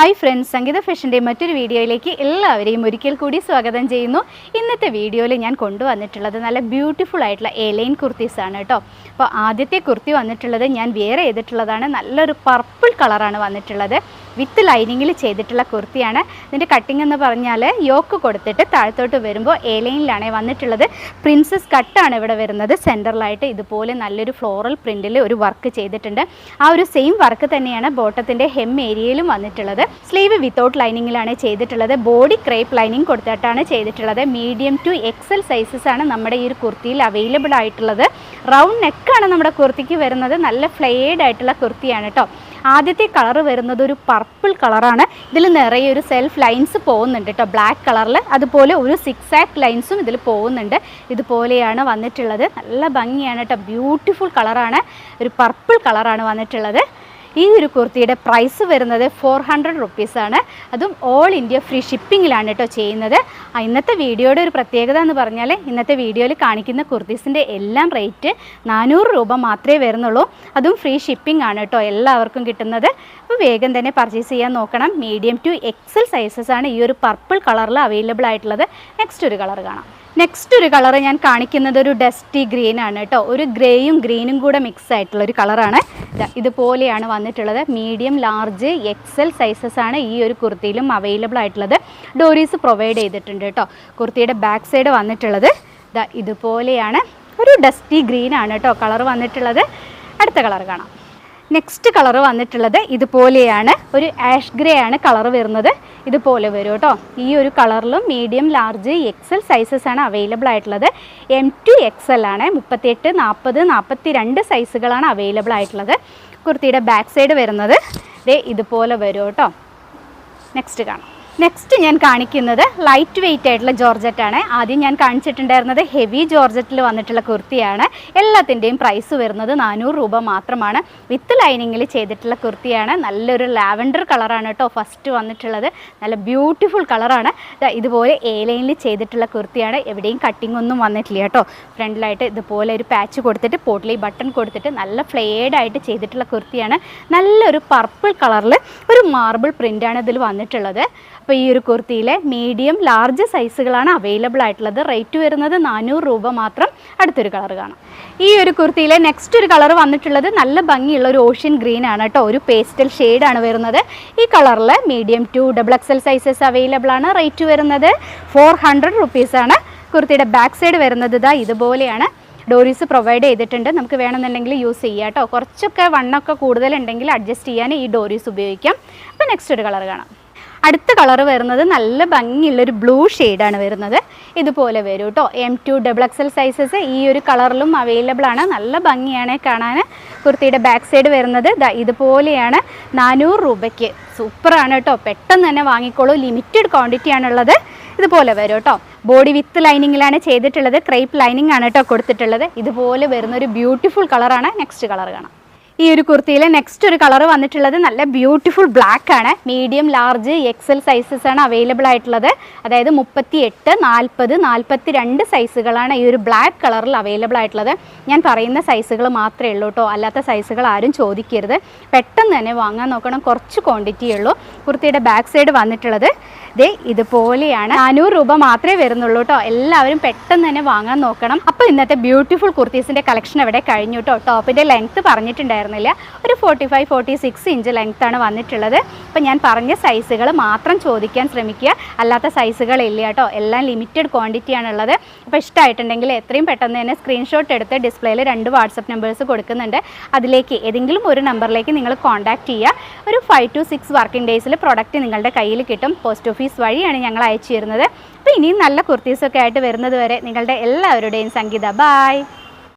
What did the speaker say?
Hi friends സംഗീത ഫാഷന്റെ മറ്റൊരു വീഡിയോയിലേക്ക് എല്ലാവരെയും ഒരിക്കൽ കൂടി സ്വാഗതം ചെയ്യുന്നു. ഇന്നത്തെ വീഡിയോയിൽ ഞാൻ കൊണ്ടുവന്നിട്ടുള്ളത് നല്ല ബ്യൂട്ടിഫുൾ ആയിട്ടുള്ള എലൈൻ കുർത്തീസാണ് കേട്ടോ. അപ്പോൾ ആദ്യത്തെ കുർത്തി വന്നിട്ടുള്ളത് ഞാൻ വേറെ ചെയ്തിട്ടുള്ളതാണ്. നല്ലൊരു പർപ്പിൾ കളറാണ് വന്നിട്ടുള്ളത്. വിത്ത് ലൈനിങ്ങിൽ ചെയ്തിട്ടുള്ള കുർത്തിയാണ്. ഇതിന്റെ കട്ടിംഗ് എന്ന് പറഞ്ഞാൽ യോക്ക് കൊടുത്തിട്ട് താഴത്തോട്ട് വരുമ്പോൾ എ ലൈനിലാണ് വന്നിട്ടുള്ളത്. പ്രിൻസസ് കട്ടാണ് ഇവിടെ വരുന്നത്. സെന്ററിലായിട്ട് ഇതുപോലെ നല്ലൊരു ഫ്ലോറൽ പ്രിന്റിൽ ഒരു വർക്ക് ചെയ്തിട്ടുണ്ട്. ആ ഒരു സെയിം വർക്ക് തന്നെയാണ് ബോട്ടത്തിന്റെ ഹെം ഏരിയയിലും വന്നിട്ടുള്ളത്. സ്ലീവ് വിത്തൗട്ട് ലൈനിങ്ങിലാണ് ചെയ്തിട്ടുള്ളത്. ബോഡി ക്രേപ്പ് ലൈനിങ് കൊടുത്തിട്ടാണ് ചെയ്തിട്ടുള്ളത്. മീഡിയം ടു എക്സൽ സൈസസ് ആണ് നമ്മുടെ ഈ ഒരു കുർത്തിയിൽ അവൈലബിൾ ആയിട്ടുള്ളത്. റൗണ്ട് നെക്കാണ് നമ്മുടെ കുർത്തിക്ക് വരുന്നത്. നല്ല ഫ്ലെയർഡ് ആയിട്ടുള്ള കുർത്തിയാണ് കേട്ടോ ആദ്യത്തെ കളർ വരുന്നത് ഒരു പർപ്പിൾ കളറാണ് ഇതിൽ നിറയെ ഒരു സെൽഫ് ലൈൻസ് പോകുന്നുണ്ട് കേട്ടോ ബ്ലാക്ക് കളറിൽ അതുപോലെ ഒരു സിക്സ് ആക്ക് ലൈൻസും ഇതിൽ പോകുന്നുണ്ട്. ഇതുപോലെയാണ് വന്നിട്ടുള്ളത്. നല്ല ഭംഗിയാണ് കേട്ടോ ബ്യൂട്ടിഫുൾ കളറാണ് ഒരു പർപ്പിൾ കളറാണ് വന്നിട്ടുള്ളത്. ഈ ഒരു കുർത്തിയുടെ പ്രൈസ് വരുന്നത് ഫോർ ഹൺഡ്രഡ് റുപ്പീസാണ് അതും ഓൾ ഇന്ത്യ ഫ്രീ ഷിപ്പിങ്ങിലാണ് കേട്ടോ ചെയ്യുന്നത്. ഇന്നത്തെ വീഡിയോയുടെ ഒരു പ്രത്യേകത എന്ന് പറഞ്ഞാൽ ഇന്നത്തെ വീഡിയോയിൽ കാണിക്കുന്ന കുർത്തീസിന്റെ എല്ലാം റേറ്റ് നാനൂറ് രൂപ മാത്രമേ വരുന്നുള്ളൂ. അതും ഫ്രീ ഷിപ്പിംഗ് ആണ് കേട്ടോ എല്ലാവർക്കും കിട്ടുന്നത്. അപ്പോൾ വേഗം തന്നെ പർച്ചേസ് ചെയ്യാൻ നോക്കണം. മീഡിയം ടു എക്സൽ സൈസസ് ആണ് ഈ ഒരു പർപ്പിൾ കളറിൽ അവൈലബിൾ ആയിട്ടുള്ളത്. നെക്സ്റ്റ് ഒരു കളർ കാണാം. നെക്സ്റ്റ് ഒരു കളർ ഞാൻ കാണിക്കുന്നത് ഒരു ഡസ്റ്റി ഗ്രീൻ ആണ് കേട്ടോ ഒരു ഗ്രേയും ഗ്രീനും കൂടെ മിക്സ് ആയിട്ടുള്ള ഒരു കളറാണ് ഇതുപോലെയാണ് വന്നിട്ടുള്ളത്. മീഡിയം ലാർജ് എക്സൽ സൈസസ് ആണ് ഈ ഒരു കുർത്തിയിലും അവൈലബിൾ ആയിട്ടുള്ളത്. ഡോറീസ് പ്രൊവൈഡ് ചെയ്തിട്ടുണ്ട് കേട്ടോ കുർത്തിയുടെ ബാക്ക് സൈഡ് വന്നിട്ടുള്ളത്. ഇതുപോലെയാണ്. ഒരു ഡസ്റ്റി ഗ്രീൻ ആണ് കേട്ടോ കളർ വന്നിട്ടുള്ളത്. അടുത്ത കളർ കാണാം. നെക്സ്റ്റ് കളർ വന്നിട്ടുള്ളത് ഇതുപോലെയാണ്. ഒരു ആഷ് ഗ്രേ ആണ് കളർ വരുന്നത്. ഇതുപോലെ വരും കേട്ടോ ഈ ഒരു കളറിലും മീഡിയം ലാർജ് എക്സൽ സൈസസ് ആണ് അവൈലബിൾ ആയിട്ടുള്ളത്. എം ടു എക്സൽ ആണ്. മുപ്പത്തിയെട്ട് നാൽപ്പത് നാൽപ്പത്തി രണ്ട് സൈസുകളാണ് അവൈലബിൾ ആയിട്ടുള്ളത്. കുർത്തിയുടെ ബാക്ക് സൈഡ് വരുന്നത്. ഇതേ ഇതുപോലെ വരും കേട്ടോ നെക്സ്റ്റ് കാണാം. നെക്സ്റ്റ് ഞാൻ കാണിക്കുന്നത് ലൈറ്റ് വെയിറ്റ് ആയിട്ടുള്ള ജോർജറ്റ് ആണ്. ആദ്യം ഞാൻ കാണിച്ചിട്ടുണ്ടായിരുന്നത് ഹെവി ജോർജറ്റിൽ വന്നിട്ടുള്ള കുർത്തിയാണ്. എല്ലാത്തിന്റെയും പ്രൈസ് വരുന്നത് നാനൂറ് രൂപ മാത്രമാണ്. വിത്ത് ലൈനിങ്ങിൽ ചെയ്തിട്ടുള്ള കുർത്തിയാണ്. നല്ലൊരു ലാവൻഡർ കളറാണ് കേട്ടോ ഫസ്റ്റ് വന്നിട്ടുള്ളത്. നല്ല ബ്യൂട്ടിഫുൾ കളറാണ് ഇതുപോലെ എ ലൈനിൽ ചെയ്തിട്ടുള്ള കുർത്തിയാണ്. എവിടെയും കട്ടിംഗ് ഒന്നും വന്നിട്ടില്ല കേട്ടോ. ഫ്രണ്ടിലായിട്ട് ഇതുപോലെ ഒരു പാച്ച് കൊടുത്തിട്ട് പോട്ടിലി ബട്ടൺ കൊടുത്തിട്ട് നല്ല ഫ്ലെയർഡ് ആയിട്ട് ചെയ്തിട്ടുള്ള കുർത്തിയാണ്. നല്ലൊരു പർപ്പിൾ കളറിൽ ഒരു മാർബിൾ പ്രിന്റാണ് ഇതിൽ വന്നിട്ടുള്ളത്. അപ്പോൾ ഈ ഒരു കുർത്തിയിലെ മീഡിയം ലാർജ് സൈസുകളാണ് അവൈലബിൾ ആയിട്ടുള്ളത്. റേറ്റ് വരുന്നത് നാനൂറ് രൂപ മാത്രം അടുത്തൊരു കളർ കാണാം. ഈ ഒരു കുർത്തിയിലെ നെക്സ്റ്റ് ഒരു കളർ വന്നിട്ടുള്ളത് നല്ല ഭംഗിയുള്ള ഒരു ഓഷ്യൻ ഗ്രീൻ ആണ് കേട്ടോ. ഒരു പേസ്റ്റൽ ആണ് വരുന്നത്. ഈ കളറിൽ medium to double XL sizes available ആണ്. റേറ്റ് വരുന്നത് ഫോർ ഹൺഡ്രഡ് റുപ്പീസാണ് കുർത്തിയുടെ ബാക്ക് സൈഡ് വരുന്നത് ഇതാ ഇതുപോലെയാണ്. ഡോറീസ് പ്രൊവൈഡ് ചെയ്തിട്ടുണ്ട്. നമുക്ക് വേണമെന്നുണ്ടെങ്കിൽ യൂസ് ചെയ്യാം കേട്ടോ. കുറച്ചൊക്കെ വണ്ണൊക്കെ കൂടുതലുണ്ടെങ്കിൽ അഡ്ജസ്റ്റ് ചെയ്യാൻ ഈ ഡോറീസ് ഉപയോഗിക്കാം. അപ്പോൾ നെക്സ്റ്റ് ഒരു കളർ കാണാം. അടുത്ത കളർ വരുന്നത് നല്ല ഭംഗിയുള്ളൊരു ബ്ലൂ ഷെയ്ഡാണ് വരുന്നത്. ഇതുപോലെ വരും കേട്ടോ M to double XL sizes ഈ ഒരു കളറിലും അവൈലബിൾ ആണ്. നല്ല ഭംഗിയാണ് കാണാൻ. കുർത്തിയുടെ ബാക്ക് സൈഡ് വരുന്നത് ഇതുപോലെയാണ്. നാനൂറ് രൂപയ്ക്ക്. സൂപ്പറാണ് കേട്ടോ പെട്ടെന്ന് തന്നെ വാങ്ങിക്കോളൂ. ലിമിറ്റഡ് ക്വാണ്ടിറ്റി ആണുള്ളത്. ഇതുപോലെ വരും കേട്ടോ ബോഡി വിത്ത് ലൈനിങ്ങിലാണ് ചെയ്തിട്ടുള്ളത്. ക്രൈപ്പ് ലൈനിങ് ആണ് കേട്ടോ കൊടുത്തിട്ടുള്ളത്. ഇതുപോലെ വരുന്ന ഒരു ബ്യൂട്ടിഫുൾ കളറാണ് നെക്സ്റ്റ് കളർ കാണാം. ഈ ഒരു കുർത്തിയിൽ നെക്സ്റ്റ് ഒരു കളർ വന്നിട്ടുള്ളത് നല്ല ബ്യൂട്ടിഫുൾ ബ്ലാക്ക് ആണ്. മീഡിയം ലാർജ് എക്സൽ സൈസസ് ആണ് അവൈലബിൾ ആയിട്ടുള്ളത്. അതായത് മുപ്പത്തി എട്ട് നാൽപ്പത് നാൽപ്പത്തി രണ്ട് സൈസുകളാണ് ഈ ഒരു ബ്ലാക്ക് കളറിൽ അവൈലബിൾ ആയിട്ടുള്ളത്. ഞാൻ പറയുന്ന സൈസുകൾ മാത്രമേ ഉള്ളൂ കേട്ടോ അല്ലാത്ത സൈസുകൾ ആരും ചോദിക്കരുത്. പെട്ടെന്ന് തന്നെ വാങ്ങാൻ നോക്കണം. കുറച്ച് ക്വാണ്ടിറ്റി ഉള്ളൂ. കുർത്തിയുടെ ബാക്ക് സൈഡ് വന്നിട്ടുള്ളത്. ദേ ഇതുപോലെയാണ്. നാനൂറ് രൂപ മാത്രമേ വരുന്നുള്ളൂ കേട്ടോ എല്ലാവരും പെട്ടെന്ന് തന്നെ വാങ്ങാൻ നോക്കണം. അപ്പോൾ ഇന്നത്തെ ബ്യൂട്ടിഫുൾ കുർത്തീസിന്റെ കളക്ഷൻ ഇവിടെ കഴിഞ്ഞു കേട്ടോ ടോപ്പിന്റെ ലെങ്ത്ത് പറഞ്ഞിട്ടുണ്ടായിരുന്നില്ല ഒരു forty five forty six inch ലെങ്ത്താണ് വന്നിട്ടുള്ളത്. അപ്പോൾ ഞാൻ പറഞ്ഞ സൈസുകൾ മാത്രം ചോദിക്കാൻ ശ്രമിക്കുക. അല്ലാത്ത സൈസുകളില്ല കേട്ടോ. എല്ലാം ലിമിറ്റഡ് ക്വാണ്ടിറ്റി ആണുള്ളത്. അപ്പോൾ ഇഷ്ടമായിട്ടുണ്ടെങ്കിൽ എത്രയും പെട്ടെന്ന് തന്നെ സ്ക്രീൻഷോട്ട് എടുത്ത് ഡിസ്പ്ലേയിൽ രണ്ട് വാട്സപ്പ് നമ്പേഴ്സ് കൊടുക്കുന്നുണ്ട്. അതിലേക്ക് ഏതെങ്കിലും ഒരു നമ്പറിലേക്ക് നിങ്ങൾ കോൺടാക്റ്റ് ചെയ്യുക. ഒരു ഫൈവ് ടു സിക്സ് വർക്കിംഗ് ഡേയ്സിൽ പ്രൊഡക്റ്റ് നിങ്ങളുടെ കയ്യിൽ കിട്ടും. പോസ്റ്റ് ഓഫീസ് വഴിയാണ് ഞങ്ങൾ അയച്ചു തരുന്നത് അപ്പോൾ ഇനിയും നല്ല കുർത്തീസൊക്കെ ആയിട്ട് വരുന്നത് വരെ നിങ്ങളുടെ എല്ലാവരുടെയും സംഗീത. ബായ്